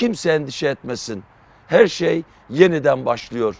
kimse endişe etmesin. Her şey yeniden başlıyor.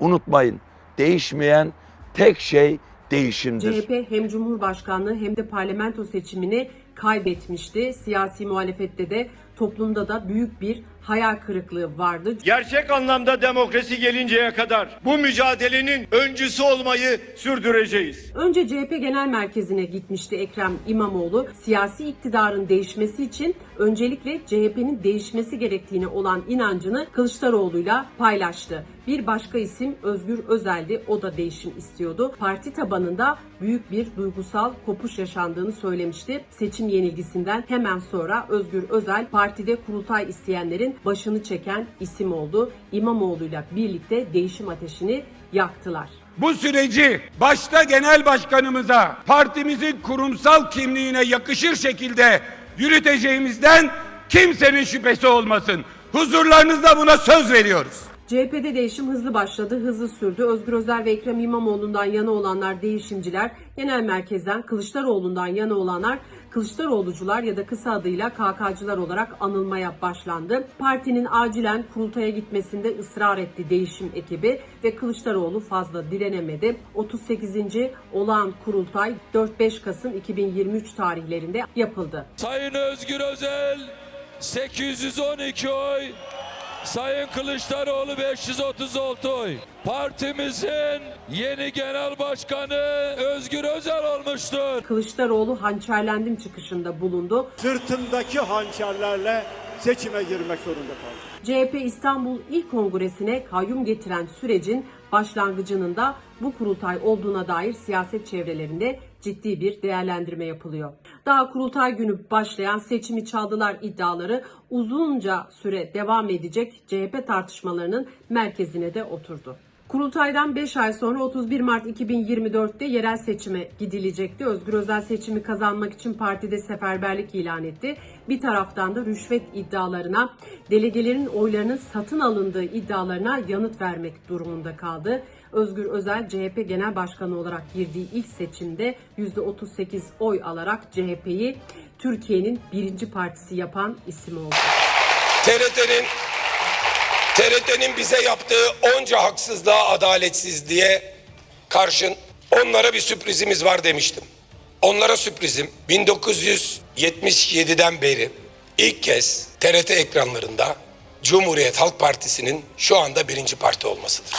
Unutmayın, değişmeyen tek şey değişimdir. CHP hem Cumhurbaşkanlığı hem de parlamento seçimini kaybetmişti. Siyasi muhalefette de toplumda da büyük bir hayal kırıklığı vardı. Gerçek anlamda demokrasi gelinceye kadar bu mücadelenin öncüsü olmayı sürdüreceğiz. Önce CHP Genel Merkezi'ne gitmişti Ekrem İmamoğlu. Siyasi iktidarın değişmesi için öncelikle CHP'nin değişmesi gerektiğine olan inancını Kılıçdaroğlu'yla paylaştı. Bir başka isim Özgür Özel'di. O da değişim istiyordu. Parti tabanında büyük bir duygusal kopuş yaşandığını söylemişti. Seçim yenilgisinden hemen sonra Özgür Özel partide kurultay isteyenlerin başını çeken isim oldu. İmamoğlu'yla birlikte değişim ateşini yaktılar. Bu süreci başta genel başkanımıza, partimizin kurumsal kimliğine yakışır şekilde yürüteceğimizden kimsenin şüphesi olmasın. Huzurlarınızda buna söz veriyoruz. CHP'de değişim hızlı başladı, hızlı sürdü. Özgür Özel ve Ekrem İmamoğlu'ndan yana olanlar değişimciler, genel merkezden Kılıçdaroğlu'ndan yana olanlar Kılıçdaroğlucular ya da kısa adıyla KK'cılar olarak anılmaya başlandı. Partinin acilen kurultaya gitmesinde ısrar etti değişim ekibi ve Kılıçdaroğlu fazla direnemedi. 38. olağan kurultay 4-5 Kasım 2023 tarihlerinde yapıldı. Sayın Özgür Özel 812 oy. Sayın Kılıçdaroğlu 536 oy. Partimizin yeni genel başkanı Özgür Özel olmuştur. Kılıçdaroğlu hançerlendim çıkışında bulundu. Sırtındaki hançerlerle seçime girmek zorunda kaldı. CHP İstanbul İl Kongresi'ne kayyum getiren sürecin başlangıcının da bu kurultay olduğuna dair siyaset çevrelerinde ciddi bir değerlendirme yapılıyor. Daha kurultay günü başlayan seçimi çaldılar iddiaları uzunca süre devam edecek CHP tartışmalarının merkezine de oturdu. Kurultaydan 5 ay sonra 31 Mart 2024'te yerel seçime gidilecekti. Özgür Özel seçimi kazanmak için partide seferberlik ilan etti. Bir taraftan da rüşvet iddialarına, delegelerin oylarının satın alındığı iddialarına yanıt vermek durumunda kaldı. Özgür Özel CHP Genel Başkanı olarak girdiği ilk seçimde %38 oy alarak CHP'yi Türkiye'nin birinci partisi yapan isim oldu. TRT'nin TRT'nin bize yaptığı onca haksızlığa, adaletsizliğe karşın onlara bir sürprizimiz var demiştim. Onlara sürprizim 1977'den beri ilk kez TRT ekranlarında Cumhuriyet Halk Partisi'nin şu anda birinci parti olmasıdır.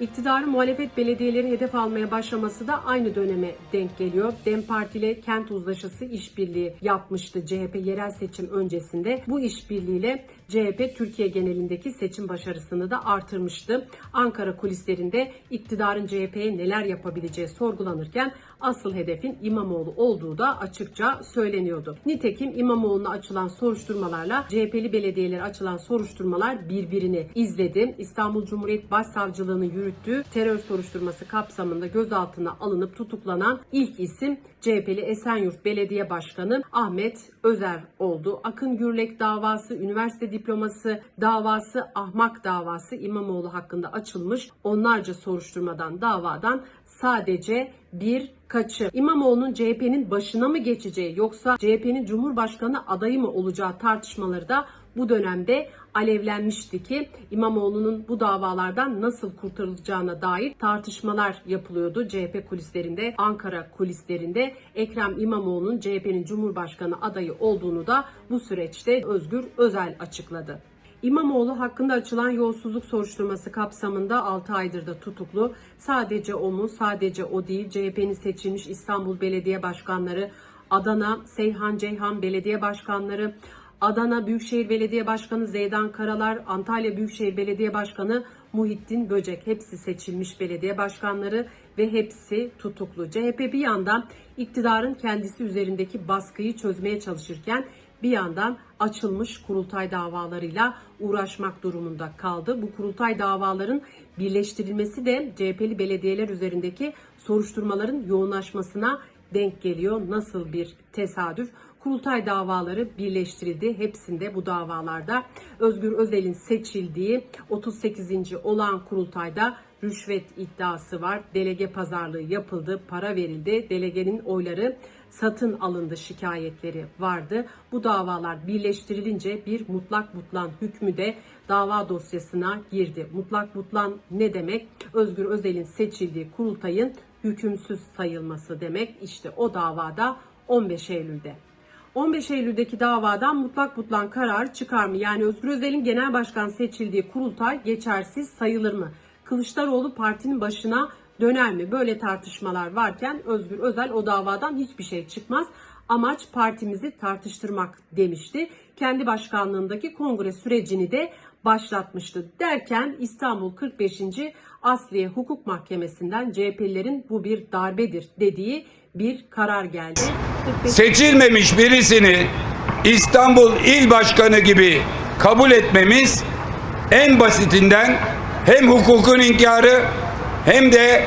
İktidarın muhalefet belediyeleri hedef almaya başlaması da aynı döneme denk geliyor. DEM Parti ile kent uzlaşısı işbirliği yapmıştı CHP yerel seçim öncesinde. Bu işbirliğiyle CHP Türkiye genelindeki seçim başarısını da artırmıştı. Ankara kulislerinde iktidarın CHP'ye neler yapabileceği sorgulanırken asıl hedefin İmamoğlu olduğu da açıkça söyleniyordu. Nitekim İmamoğlu'na açılan soruşturmalarla CHP'li belediyelere açılan soruşturmalar birbirini izledi. İstanbul Cumhuriyet Başsavcılığı'nın yürüttüğü terör soruşturması kapsamında gözaltına alınıp tutuklanan ilk isim CHP'li Esenyurt Belediye Başkanı Ahmet Özer oldu. Akın Gürlek davası, üniversite diploması davası, ahmak davası İmamoğlu hakkında açılmış onlarca soruşturmadan davadan sadece bir kaçı. İmamoğlu'nun CHP'nin başına mı geçeceği yoksa CHP'nin Cumhurbaşkanı adayı mı olacağı tartışmaları da bu dönemde alevlenmişti ki İmamoğlu'nun bu davalardan nasıl kurtarılacağına dair tartışmalar yapılıyordu CHP kulislerinde, Ankara kulislerinde. Ekrem İmamoğlu'nun CHP'nin Cumhurbaşkanı adayı olduğunu da bu süreçte Özgür Özel açıkladı. İmamoğlu hakkında açılan yolsuzluk soruşturması kapsamında 6 aydır da tutuklu. Sadece o mu? Sadece o değil. CHP'nin seçilmiş İstanbul Belediye Başkanları, Adana, Seyhan Ceyhan Belediye Başkanları, Adana Büyükşehir Belediye Başkanı Zeydan Karalar, Antalya Büyükşehir Belediye Başkanı Muhittin Böcek hepsi seçilmiş belediye başkanları ve hepsi tutuklu. CHP bir yandan iktidarın kendisi üzerindeki baskıyı çözmeye çalışırken bir yandan açılmış kurultay davalarıyla uğraşmak durumunda kaldı. Bu kurultay davaların birleştirilmesi de CHP'li belediyeler üzerindeki soruşturmaların yoğunlaşmasına denk geliyor. Nasıl bir tesadüf? Kurultay davaları birleştirildi. Hepsinde bu davalarda Özgür Özel'in seçildiği 38. olağan kurultayda rüşvet iddiası var. Delege pazarlığı yapıldı, para verildi. Delegenin oyları satın alındı şikayetleri vardı. Bu davalar birleştirilince bir mutlak butlan hükmü de dava dosyasına girdi. Mutlak butlan ne demek? Özgür Özel'in seçildiği kurultayın hükümsüz sayılması demek. İşte o davada 15 Eylül'de. 15 Eylül'deki davadan mutlak butlan karar çıkar mı? Yani Özgür Özel'in genel başkan seçildiği kurultay geçersiz sayılır mı? Kılıçdaroğlu partinin başına döner mi? Böyle tartışmalar varken Özgür Özel o davadan hiçbir şey çıkmaz. Amaç partimizi tartıştırmak demişti. Kendi başkanlığındaki kongre sürecini de başlatmıştı. Derken İstanbul 45. Asliye Hukuk Mahkemesi'nden CHP'lilerin bu bir darbedir dediği bir karar geldi. 45 Seçilmemiş birisini İstanbul İl Başkanı gibi kabul etmemiz en basitinden hem hukukun inkarı hem de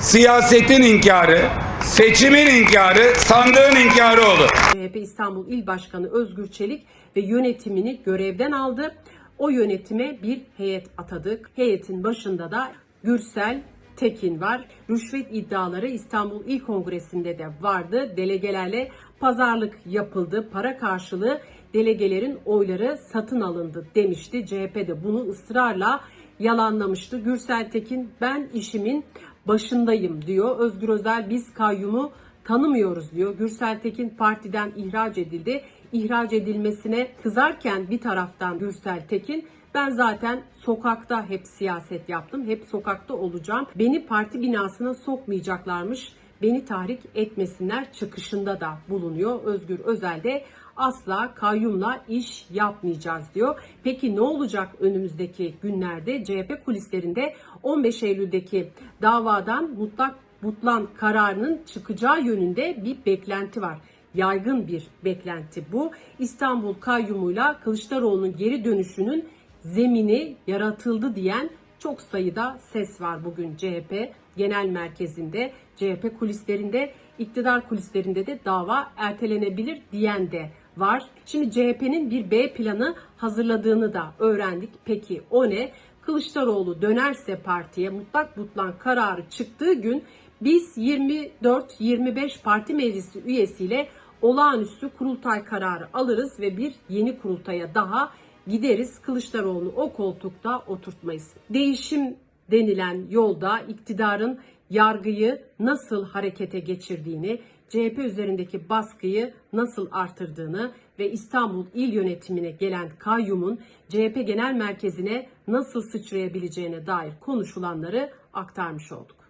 siyasetin inkarı, seçimin inkarı, sandığın inkarı olur. CHP İstanbul İl Başkanı Özgür Çelik ve yönetimini görevden aldı. O yönetime bir heyet atadık. Heyetin başında da Gürsel Tekin var. Rüşvet iddiaları İstanbul İl Kongresi'nde de vardı. Delegelerle pazarlık yapıldı. Para karşılığı delegelerin oyları satın alındı demişti. CHP de bunu ısrarla yalanlamıştı. Gürsel Tekin ben işimin başındayım diyor. Özgür Özel biz kayyumu tanımıyoruz diyor. Gürsel Tekin partiden ihraç edildi. İhraç edilmesine kızarken bir taraftan Gürsel Tekin ben zaten sokakta hep siyaset yaptım. Hep sokakta olacağım. Beni parti binasına sokmayacaklarmış. Beni tahrik etmesinler çıkışında da bulunuyor. Özgür Özel de asla kayyumla iş yapmayacağız diyor. Peki ne olacak önümüzdeki günlerde? CHP kulislerinde 15 Eylül'deki davadan mutlak butlan kararının çıkacağı yönünde bir beklenti var. Yaygın bir beklenti bu. İstanbul kayyumuyla Kılıçdaroğlu'nun geri dönüşünün zemini yaratıldı diyen çok sayıda ses var bugün CHP genel merkezinde, CHP kulislerinde, iktidar kulislerinde de dava ertelenebilir diyen de var. Şimdi CHP'nin bir B planı hazırladığını da öğrendik. Peki o ne? Kılıçdaroğlu dönerse partiye mutlak butlan kararı çıktığı gün biz 24-25 parti meclisi üyesiyle olağanüstü kurultay kararı alırız ve bir yeni kurultaya daha gideriz. Kılıçdaroğlu o koltukta oturtmayız. Değişim denilen yolda iktidarın yargıyı nasıl harekete geçirdiğini, CHP üzerindeki baskıyı nasıl artırdığını ve İstanbul İl Yönetimine gelen kayyumun CHP Genel Merkezi'ne nasıl sıçrayabileceğine dair konuşulanları aktarmış olduk.